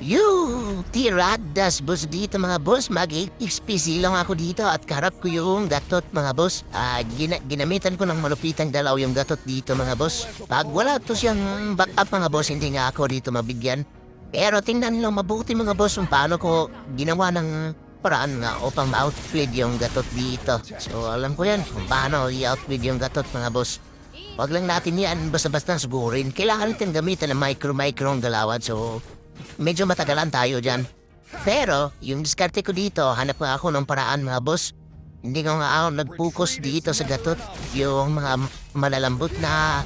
You, tirad das boss dito mga boss. Mag-expisi lang ako dito at karap ko yung datot mga boss. Ah, gina- ginamitan ko ng malupitang dalaw yung datot dito mga boss. Pag wala to siyang backup mga boss, hindi nga ako dito mabigyan. Pero tingnan nyo mabuti mga boss kung paano ko ginawa ng paraan nga upang ma-outfit yung gatot dito. So alam ko yan kung paano i-outfit yung gatot mga boss. Huwag lang natin yan basta-basta sugurin. Kailangan natin gamitan ng micro-micro ang galawan so medyo matagalan tayo dyan. Pero yung diskarte ko dito, hanap nga ako ng paraan mga boss. Hindi ko nga ako nag-focus dito sa gatot. Yung mga malalambot na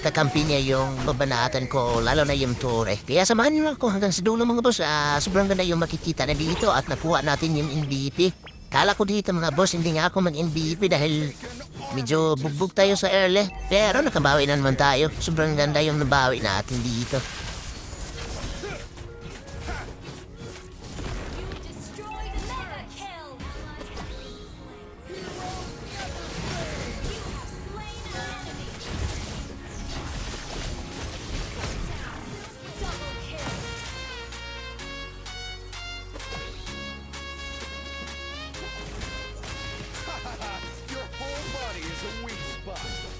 kakampi niya yung babanatan ko, lalo na yung tore. Kaya samahan niyo ako hanggang sa dulo mga boss. Ah, sobrang ganda yung makikita na dito at nakuha natin yung MVP. Kala ko dito mga boss, hindi nga ako mag-MVP dahil medyo bugbog tayo sa early. Pero nakabawi na naman tayo. Sobrang ganda yung nabawi natin dito. body is a weak spot.